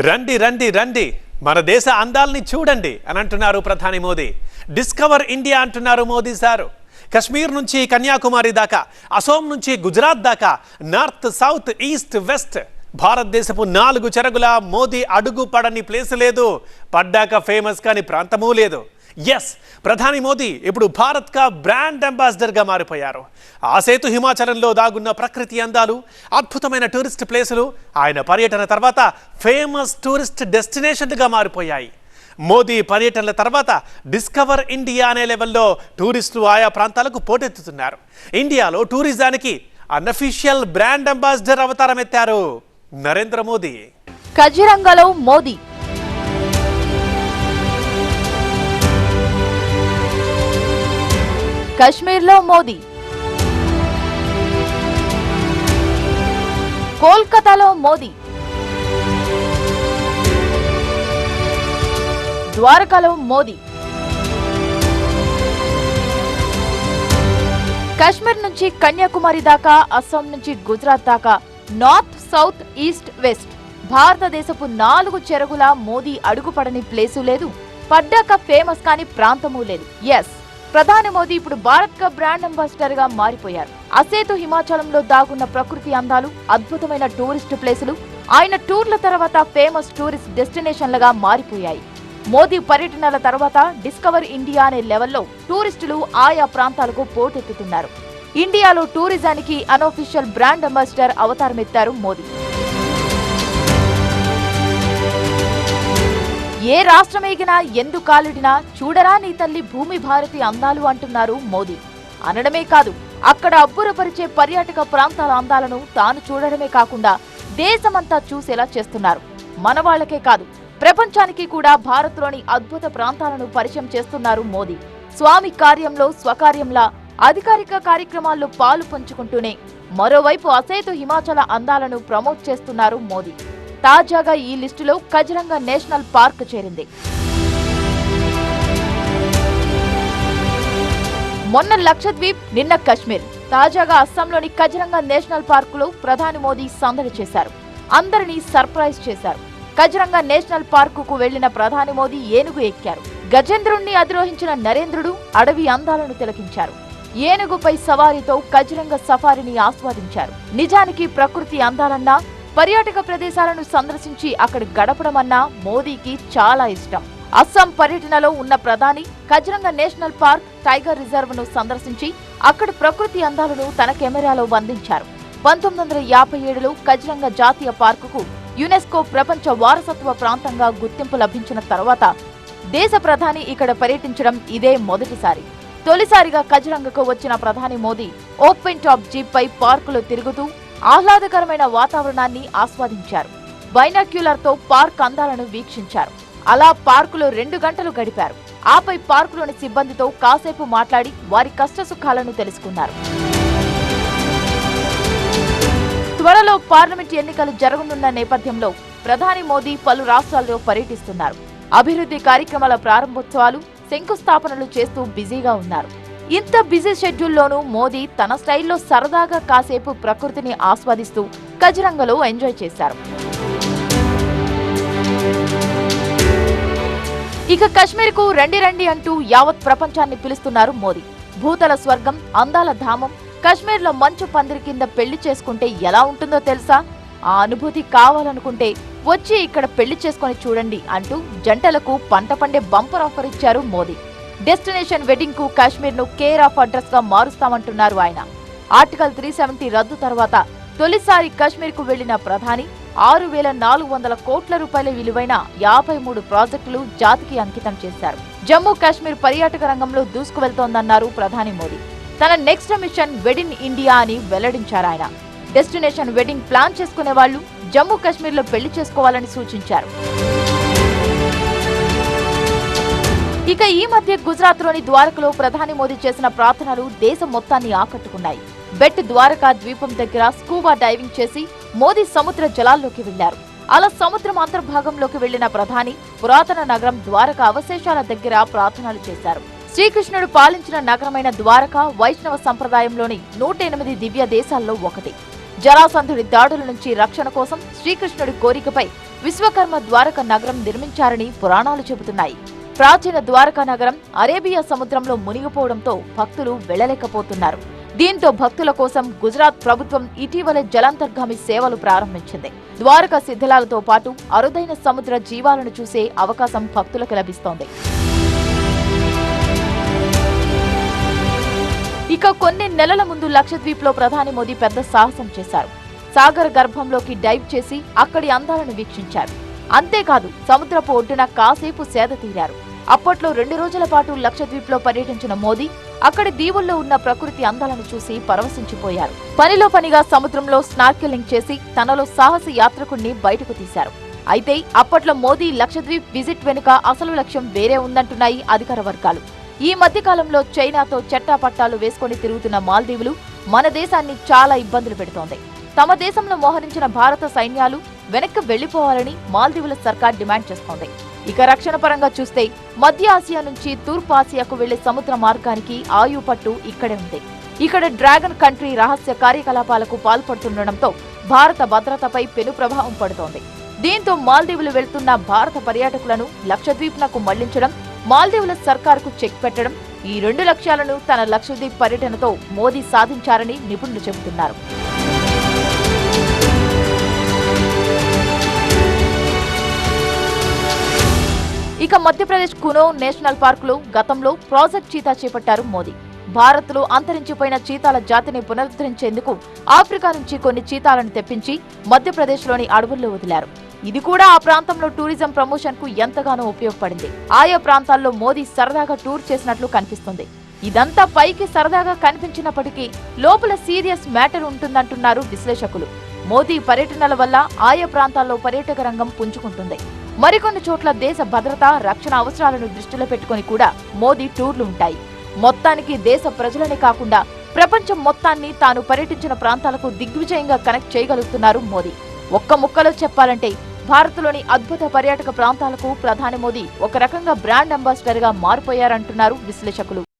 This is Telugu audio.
రండి రండి రండి. మన దేశ అందాల్ని చూడండి అని అంటున్నారు ప్రధాని మోదీ. డిస్కవర్ ఇండియా అంటున్నారు మోదీ సారు. కశ్మీర్ నుంచి కన్యాకుమారి దాకా అసోం నుంచి గుజరాత్ దాకా నార్త్ సౌత్ ఈస్ట్ వెస్ట్. భారతదేశపు నాలుగు చెరగుల మోదీ అడుగు పడని ప్లేస్ లేదు. పడ్డాక ఫేమస్ కాని ప్రాంతమూ లేదు. ఎస్ ప్రధాని మోదీ ఇప్పుడు భారత్ కా బ్రాండ్ అంబాసిడర్గా మారిపోయారు. ఆ సేతు హిమాచలంలో దాగున్న ప్రకృతి అందాలు అద్భుతమైన టూరిస్ట్ ప్లేసులు ఆయన పర్యటన తర్వాత ఫేమస్ టూరిస్ట్ డెస్టినేషన్లుగా మారిపోయాయి. మోదీ పర్యటనల తర్వాత డిస్కవర్ ఇండియా అనే లెవెల్లో టూరిస్టులు ఆయా ప్రాంతాలకు పోటెత్తుతున్నారు. ఇండియాలో టూరిజానికి అన్అఫీషియల్ బ్రాండ్ అంబాసిడర్ అవతారం ఎత్తారు నరేంద్ర మోదీ. కజిరంగలో మోదీ కశ్మీర్లో మోదీ. కోల్కతాలో మోదీ. ద్వారకాలో మోదీ. కశ్మీర్ నుంచి కన్యాకుమారి దాకా అస్సాం నుంచి గుజరాత్ దాకా నార్త్ సౌత్ ఈస్ట్ వెస్ట్. భారతదేశపు నాలుగు చెరుగుల మోదీ అడుగుపడని ప్లేసు లేదు. పడ్డాక ఫేమస్ కాని ప్రాంతమూ లేదు. ఎస్ ప్రధాని మోదీ ఇప్పుడు భారత్ కా బ్రాండ్ అంబాసిడర్గా మారిపోయారు. అసేతు హిమాచలంలో దాగున్న ప్రకృతి అందాలు అద్భుతమైన టూరిస్ట్ ప్లేసులు ఆయన టూర్ల తర్వాత ఫేమస్ టూరిస్ట్ డెస్టినేషన్లుగా మారిపోయాయి. మోదీ పర్యటనల తర్వాత డిస్కవర్ ఇండియా అనే లెవెల్లో టూరిస్టులు ఆయా ప్రాంతాలకు పోటెత్తుతున్నారు. ఇండియాలో టూరిజానికి అనోఫిషియల్ బ్రాండ్ అంబాసిడర్ అవతారమెత్తారు మోదీ. ఏ రాష్ట్రమేగినా ఎందు కాలిడినా చూడరా నీ తల్లి భూమి భారతి అందాలు అంటున్నారు మోదీ. అనడమే కాదు అక్కడ అబ్బురపరిచే పర్యాటక ప్రాంతాల అందాలను తాను చూడడమే కాకుండా దేశమంతా చూసేలా చేస్తున్నారు. మన వాళ్ళకే కాదు ప్రపంచానికి కూడా భారత్లోని అద్భుత ప్రాంతాలను పరిచయం చేస్తున్నారు మోదీ. స్వామి కార్యంలో స్వకార్యంలా అధికారిక కార్యక్రమాల్లో పాలు పంచుకుంటూనే మరోవైపు అసేతు హిమాచల అందాలను ప్రమోట్ చేస్తున్నారు మోదీ. తాజాగా ఈ లిస్టులో కజరంగ నేషనల్ పార్క్ చేరింది. మొన్న లక్షద్వీప్ నిన్న కశ్మీర్. తాజాగా అస్సాంలోని కజిరంగా నేషనల్ పార్కులో ప్రధాని మోదీ సందడి చేశారు. అందరినీ సర్ప్రైజ్ చేశారు. కజరంగ నేషనల్ పార్కుకు వెళ్ళిన ప్రధాని మోదీ ఏనుగు ఎక్కారు. గజేంద్రుణ్ణి అధిరోహించిన నరేంద్రుడు అడవి అందాలను తిలకించారు. ఏనుగుపై సవారీతో కజిరంగ సఫారీని ఆస్వాదించారు. నిజానికి ప్రకృతి అందాలన్నా పర్యాటక ప్రదేశాలను సందర్శించి అక్కడ గడపడమన్నా మోదీకి చాలా ఇష్టం. అస్సాం పర్యటనలో ఉన్న ప్రధాని కజరంగ నేషనల్ పార్క్ టైగర్ రిజర్వ్ను సందర్శించి అక్కడ ప్రకృతి అందాలను తన కెమెరాలో బంధించారు పంతొమ్మిది వందల యాభై ఏడులో కజిరంగ జాతీయ పార్కుకు యునెస్కో ప్రపంచ వారసత్వ ప్రాంతంగా గుర్తింపు లభించిన తర్వాత దేశ ప్రధాని ఇక్కడ పర్యటించడం ఇదే మొదటిసారి. తొలిసారిగా కజిరంగకు వచ్చిన ప్రధాని మోదీ ఓపెన్ టాప్ జీప్ పై పార్కులో తిరుగుతూ ఆహ్లాదకరమైన వాతావరణాన్ని ఆస్వాదించారు. బైనాక్యులర్తో పార్క్ అందాలను వీక్షించారు. అలా పార్కులో రెండు గంటలు గడిపారు. ఆపై పార్కులోని సిబ్బందితో కాసేపు మాట్లాడి వారి కష్టసుఖాలను తెలుసుకున్నారు. త్వరలో పార్లమెంట్ ఎన్నికలు జరగనున్న నేపథ్యంలో ప్రధాని మోదీ పలు రాష్ట్రాల్లో పర్యటిస్తున్నారు. అభివృద్ధి కార్యక్రమాల ప్రారంభోత్సవాలు శంకుస్థాపనలు చేస్తూ బిజీగా ఉన్నారు. ఇంత బిజీ షెడ్యూల్లోనూ మోదీ తన స్టైల్లో సరదాగా కాసేపు ప్రకృతిని ఆస్వాదిస్తూ కజరంగలో ఎంజాయ్ చేశారు. ఇక కశ్మీర్కు రండి రండి అంటూ యావత్ ప్రపంచాన్ని పిలుస్తున్నారు మోదీ. భూతల స్వర్గం అందాల ధామం కశ్మీర్లో మంచు పందిరి కింద పెళ్ళి చేసుకుంటే ఎలా ఉంటుందో తెలుసా? ఆ అనుభూతి కావాలనుకుంటే వచ్చి ఇక్కడ పెళ్ళి చేసుకొని చూడండి అంటూ జంటలకు పంట పండే బంపర్ ఆఫర్ ఇచ్చారు మోదీ. డెస్టినేషన్ వెడ్డింగ్కు కాశ్మీర్ను కేర్ ఆఫ్ అడ్రస్గా మారుస్తామంటున్నారు ఆయన. ఆర్టికల్ త్రీ సెవెంటీ రద్దు తర్వాత తొలిసారి కాశ్మీర్కు వెళ్ళిన ప్రధాని ఆరు వేల నాలుగు వందల కోట్ల రూపాయల విలువైన యాభై మూడు ప్రాజెక్టులు జాతికి అంకితం చేశారు. జమ్మూ కాశ్మీర్ పర్యాటక రంగంలో దూసుకువెళ్తోందన్నారు ప్రధాని మోదీ. తన నెక్స్ట్ మిషన్ వెడిన్ ఇండియా అని వెల్లడించారు ఆయన. డెస్టినేషన్ వెడ్డింగ్ ప్లాన్ చేసుకునే వాళ్ళు జమ్మూ కాశ్మీర్లో పెళ్ళి చేసుకోవాలని సూచించారు. ఇక ఈ మధ్య గుజరాత్లోని ద్వారకలో ప్రధాని మోదీ చేసిన ప్రార్థనలు దేశం మొత్తాన్ని ఆకట్టుకున్నాయి. బెట్ ద్వారకా ద్వీపం దగ్గర స్కూబా డైవింగ్ చేసి మోదీ సముద్ర జలాల్లోకి వెళ్ళారు అలా సముద్రం అంతర్భాగంలోకి వెళ్ళిన ప్రధాని పురాతన నగరం ద్వారక అవశేషాల దగ్గర ప్రార్థనలు చేశారు. శ్రీకృష్ణుడు పాలించిన నగరమైన ద్వారక వైష్ణవ సంప్రదాయంలోని నూట ఎనిమిది దివ్య దేశాల్లో ఒకటి. జరాసంధుడి దాడుల నుంచి రక్షణ కోసం శ్రీకృష్ణుడి కోరికపై విశ్వకర్మ ద్వారక నగరం నిర్మించారని పురాణాలు చెబుతున్నాయి. ప్రాచీన ద్వారకా నగరం అరేబియా సముద్రంలో మునిగిపోవడంతో భక్తులు వెళ్ళలేకపోతున్నారు దీంతో భక్తుల కోసం గుజరాత్ ప్రభుత్వం ఇటీవలే జలాంతర్గామి సేవలు ప్రారంభించింది. ద్వారకా శిథిలాలతో పాటు అరుదైన సముద్ర జీవాలను చూసే అవకాశం భక్తులకు లభిస్తోంది. ఇక కొన్ని నెలల ముందు లక్షద్వీప్లో ప్రధాని మోదీ పెద్ద సాహసం చేశారు. సాగర్ గర్భంలోకి డైవ్ చేసి అక్కడి అందాలను వీక్షించారు. అంతేకాదు సముద్రపు ఒడ్డున కాసేపు సేద తీరారు. అప్పట్లో రెండు రోజుల పాటు లక్షద్వీప్లో పర్యటించిన మోదీ అక్కడి దీవుల్లో ఉన్న ప్రకృతి అందాలను చూసి పరవశించిపోయారు. పనిలో పనిగా సముద్రంలో స్నార్కెలింగ్ చేసి తనలో సాహస యాత్రకుణ్ణి బయటకు తీశారు. అయితే అప్పట్లో మోదీ లక్షద్వీప్ విజిట్ వెనుక అసలు లక్ష్యం వేరే ఉందంటున్నాయి అధికార వర్గాలు. ఈ మధ్యకాలంలో చైనాతో చట్టాపట్టాలు వేసుకొని తిరుగుతున్న మాల్దీవులు మన దేశాన్ని చాలా ఇబ్బందులు పెడుతోంది. తమ దేశంలో మోహరించిన భారత సైన్యాలు వెనక్కి వెళ్ళిపోవాలని మాల్దీవుల సర్కార్ డిమాండ్ చేస్తోంది. ఇక రక్షణ పరంగా చూస్తే మధ్య ఆసియా నుంచి తూర్పు ఆసియాకు వెళ్ళే సముద్ర మార్గానికి ఆయు పట్టు ఇక్కడే ఉంది. ఇక్కడ డ్రాగన్ కంట్రీ రహస్య కార్యకలాపాలకు పాల్పడుతుండటంతో భారత భద్రతపై పెను ప్రభావం పడుతోంది. దీంతో మాల్దీవులు వెళ్తున్న భారత పర్యాటకులను లక్షద్వీప్నకు మళ్ళించడం మాల్దీవుల సర్కార్కు చెక్ పెట్టడం ఈ రెండు లక్ష్యాలను తన లక్షద్వీప్ పర్యటనతో మోదీ సాధించారని నిపుణులు చెబుతున్నారు. ఇక మధ్యప్రదేశ్ కునో నేషనల్ పార్కులో గతంలో ప్రాజెక్ట్ చీతా చేపట్టారు మోదీ. భారత్లో అంతరించిపోయిన చీతాల జాతిని పునరుద్ధరించేందుకు ఆఫ్రికా నుంచి కొన్ని చీతాలను తెప్పించి మధ్యప్రదేశ్లోని అడవుల్లో వదిలారు. ఇది కూడా ఆ ప్రాంతంలో టూరిజం ప్రమోషన్కు ఎంతగానో ఉపయోగపడింది. ఆయా ప్రాంతాల్లో మోదీ సరదాగా టూర్ చేసినట్లు కనిపిస్తుంది. ఇదంతా పైకి సరదాగా కనిపించినప్పటికీ లోపల సీరియస్ మ్యాటర్ ఉంటుందంటున్నారు విశ్లేషకులు. మోదీ పర్యటనల వల్ల ఆయా ప్రాంతాల్లో పర్యాటక రంగం పుంజుకుంటుంది. మరికొన్ని చోట్ల దేశ భద్రత రక్షణ అవసరాలను దృష్టిలో పెట్టుకుని కూడా మోదీ టూర్లు ఉంటాయి. మొత్తానికి దేశ ప్రజలనే కాకుండా ప్రపంచం మొత్తాన్ని తాను పర్యటించిన ప్రాంతాలకు దిగ్విజయంగా కనెక్ట్ చేయగలుగుతున్నారు మోదీ. ఒక్క ముక్కలో చెప్పాలంటే భారత్లోని అద్భుత పర్యాటక ప్రాంతాలకు ప్రధాని మోదీ ఒక రకంగా బ్రాండ్ అంబాసిడర్గా మారిపోయారంటున్నారు విశ్లేషకులు.